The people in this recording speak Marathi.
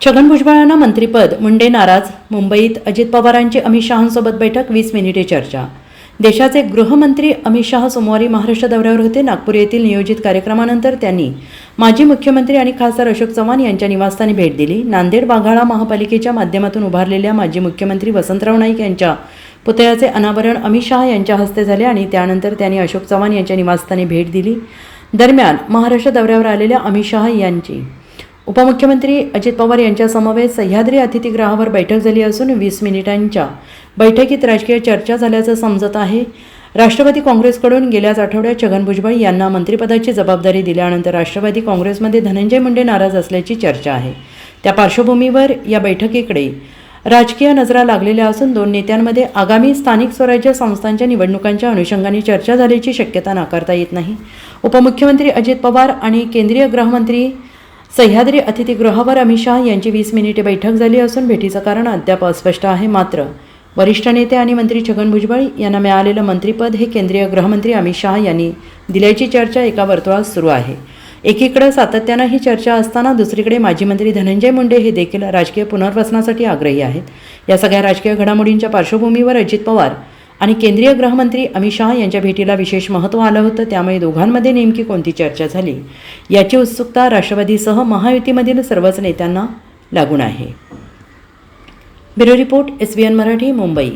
छगन भुजबळांना मंत्रीपद मुंडे नाराज मुंबईत अजित पवारांची अमित शहांसोबत बैठक वीस मिनिटे चर्चा. देशाचे गृहमंत्री अमित शहा सोमवारी महाराष्ट्र दौऱ्यावर होते. नागपूर येथील नियोजित कार्यक्रमानंतर त्यांनी माजी मुख्यमंत्री आणि खासदार अशोक चव्हाण यांच्या निवासस्थानी भेट दिली. नांदेड वाघाळा महापालिकेच्या माध्यमातून उभारलेल्या माजी मुख्यमंत्री वसंतराव नाईक यांच्या पुतळ्याचे अनावरण अमित शहा यांच्या हस्ते झाले आणि त्यानंतर त्यांनी अशोक चव्हाण यांच्या निवासस्थानी भेट दिली. दरम्यान महाराष्ट्र दौऱ्यावर आलेल्या अमित शहा यांची उपमुख्यमंत्री अजित पवार यांच्यासमवेत सह्याद्री अतिथीगृहावर बैठक झाली असून वीस मिनिटांच्या बैठकीत राजकीय चर्चा झाल्याचं समजत आहे. राष्ट्रवादी काँग्रेसकडून गेल्याच आठवड्यात छगन भुजबळ यांना मंत्रिपदाची जबाबदारी दिल्यानंतर राष्ट्रवादी काँग्रेसमध्ये धनंजय मुंडे नाराज असल्याची चर्चा आहे. त्या पार्श्वभूमीवर या बैठकीकडे राजकीय नजरा लागलेल्या असून दोन नेत्यांमध्ये आगामी स्थानिक स्वराज्य संस्थांच्या निवडणुकांच्या अनुषंगाने चर्चा झाल्याची शक्यता नाकारता येत नाही. उपमुख्यमंत्री अजित पवार आणि केंद्रीय गृहमंत्री सह्याद्री अतिथीगृहावर अमित शहा यांची वीस मिनिटे बैठक झाली असून भेटीचं कारण अद्याप अस्पष्ट आहे मात्र वरिष्ठ नेते आणि मंत्री छगन भुजबळ यांना मिळालेलं मंत्रिपद हे केंद्रीय गृहमंत्री अमित शहा यांनी दिल्याची चर्चा एका वर्तुळात सुरू आहे. एकीकडे सातत्यानं ही चर्चा असताना दुसरीकडे माजी मंत्री धनंजय मुंडे हे देखील राजकीय पुनर्वसनासाठी आग्रही आहेत. या सगळ्या राजकीय घडामोडींच्या पार्श्वभूमीवर अजित पवार आणि केंद्रीय गृहमंत्री अमित शहा यांच्या भेटीला विशेष महत्त्व आलं होतं त्यामुळे दोघांमध्ये नेमकी कोणती चर्चा झाली? याची उत्सुकता राष्ट्रवादीसह महायुतीमधील सर्वच नेत्यांना लागून आहे. Bureau report S B N Marathi Mumbai.